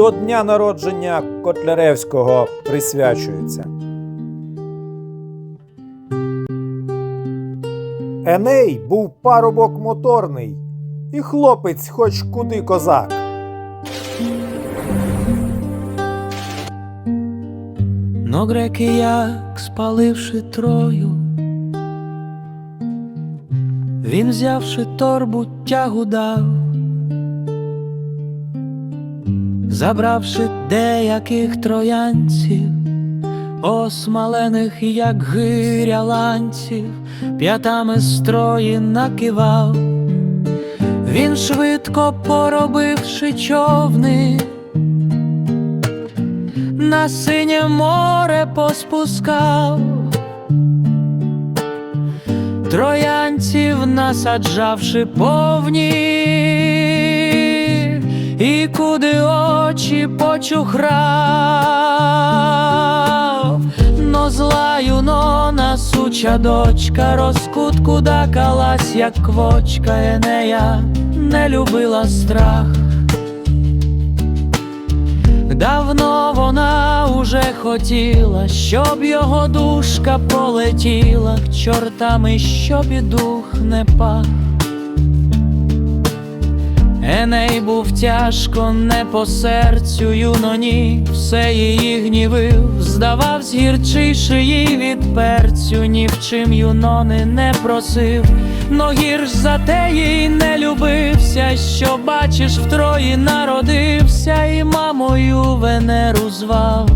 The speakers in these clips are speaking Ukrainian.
до дня народження Котляревського присвячується. Еней був парубок моторний, і хлопець хоч куди козак. Но греки, як спаливши трою, він, взявши торбу, тягу дав, забравши деяких троянців, осмалених, як гиря ланців, п'ятами строї накивав, він швидко поробивши човни на синє море поспускав, троянців насаджавши повні, і куди очі почухрав, но зла юнона суча дочка, розкутку дакалась, як квочка Енея, не любила страх. Давно вона уже хотіла, щоб його душка полетіла чортами, щоб і дух не пах. Еней був тяжко не по серцю юноні, все її гнівив, здававсь гірчише їй від перцю, ні в чим юнони не просив, но гірш за те їй не любився, що бачиш, втрої народився, і мамою Венеру звав.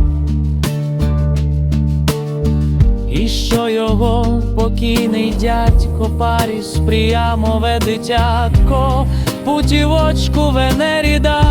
І що його покійний дядько Паріс прямове дитятко, путівочку Венері дав.